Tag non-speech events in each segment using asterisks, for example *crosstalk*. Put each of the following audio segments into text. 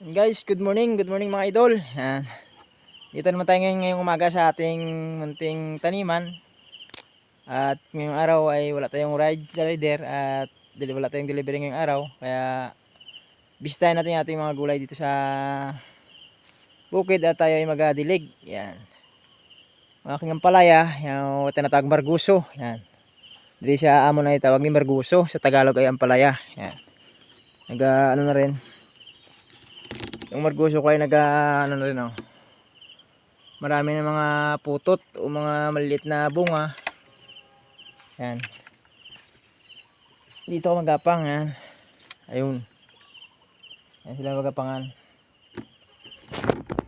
Guys, good morning, good morning mga idol. Yan. Dito naman tayo ngayon ngayong umaga sa ating munting taniman. At ngayong araw ay wala tayong ride rider at wala tayong delivery ngayong araw. Kaya bisitahin natin ating mga gulay dito sa bukid at tayo ay magadilig. Yan. Ang aking ampalaya, yung tinatawag marguso. Yan. Dili siya amo na itawag ni marguso. Sa Tagalog ay ampalaya. Yan. Nag ano na rin, yung marguso ko ay nag ano na rin oh. Marami na mga putot o mga maliliit na bunga. Yan. Dito ako magapang yan. Ayun. Yan sila magapangan.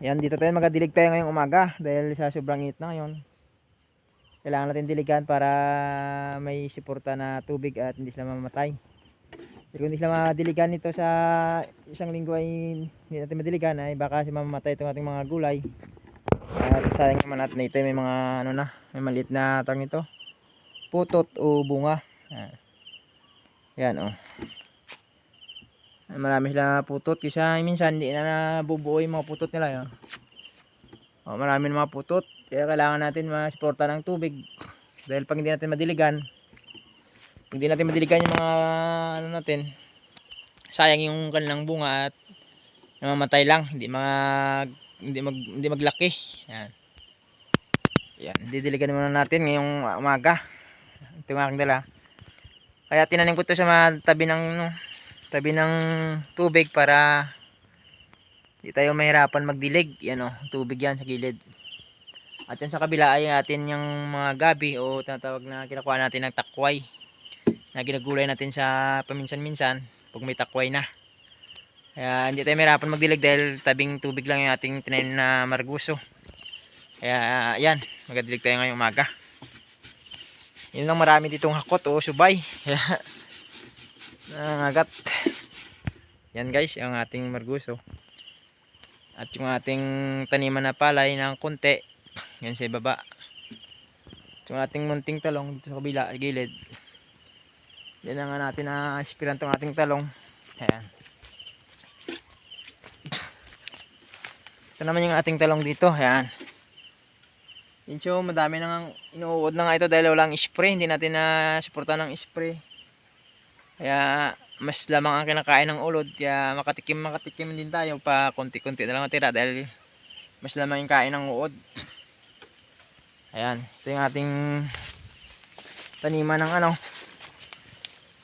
Yan dito tayo magadilig tayo ngayong umaga dahil sa sobrang init na ngayon. Kailangan natin diligan para may suporta na tubig at hindi sila mamamatay. Pero hindi sila madiligan nito sa isang linggo ay hindi natin madiligan ay baka si mamamatay itong ating mga gulay. At sayang naman natin ito may mga ano na, may maliit na tang ito. Putot o bunga. Yan. Yan oh. Marami sila putot kasi minsan hindi na nabubuo yung mga putot nila yun. Oh, marami na mga putot kaya kailangan natin masuporta ng tubig dahil pag hindi natin madiligan hindi natin madiligan yung mga ano natin. Sayang yung kanilang bunga at namamatay lang. Hindi mag hindi mag hindi maglaki. Yan. Yan didiligan muna natin ngayong umaga. Ito yung aking dala. Kaya tinanim ko to sa mga tabi ng ano, tabi ng tubig para hindi tayo mahirapan magdilig. Yan o tubig yan sa gilid. At yan sa kabila ay atin yung mga gabi o tinatawag na kinakuha natin ng takway na ginagulay natin sa paminsan-minsan pag may takway na. Kaya hindi tayo mahirapan magdilig dahil tabing tubig lang yung ating tinanim na marguso. Kaya yan, magadilig tayo ngayong umaga. Yun lang marami ditong hakot o subay. Kaya *laughs* nangagat. Yan guys, yung ating marguso. At yung ating taniman na palay ng konti, yan sa baba. Yung ating munting talong dito sa kabila, gilid. Yan na nga natin na aspiran tong ating talong. Ayan. Ito naman yung ating talong dito. Ayan. Medyo madami nang inuud na nga ito dahil walang spray. Hindi natin na suporta ng spray. Kaya mas lamang ang kinakain ng ulod. Kaya makatikim makatikim din tayo pa konti-konti na lang matira dahil mas lamang yung kain ng uod. Ayan. Ito yung ating taniman ng ano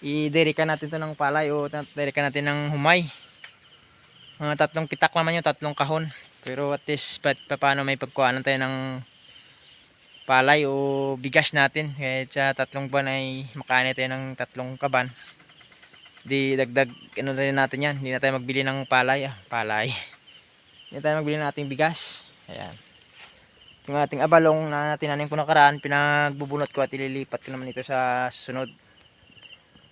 i-derika natin to ng palay o derika natin ng humay. Mga tatlong pitak naman yung tatlong kahon. Pero at least pa, paano may pagkuhanan tayo ng palay o bigas natin? Kahit sa tatlong buwan ay makain tayo ng tatlong kaban. Di dagdag ano na natin yan hindi na tayo magbili ng palay ah, palay. Hindi tayo magbili ng ating bigas. Ayan. Yung ating abalong na tinanim ko nakaraan pinagbubunot ko at ililipat ko naman ito sa sunod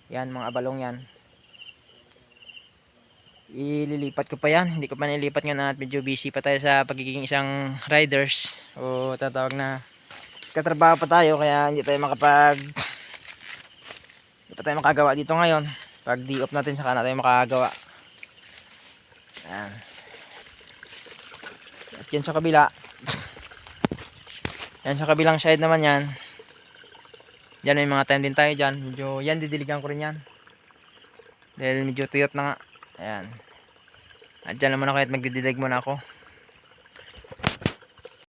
yan mga abalong yan. Ililipat ko pa yan. Hindi ko pa nilipat nga at medyo busy pa tayo sa pagiging isang riders. O tatawag na. Katrabaho pa tayo kaya hindi tayo makapag hindi pa tayo makagawa dito ngayon. Pag di off natin saka na tayo makagawa. Yan. At yan sa kabila. Yan sa kabilang side naman yan Diyan may mga time din tayo dyan. Medyo, yan didiligan ko rin yan. Dahil medyo tuyot na nga. Ayan. At dyan naman ako at magdidilig muna ako.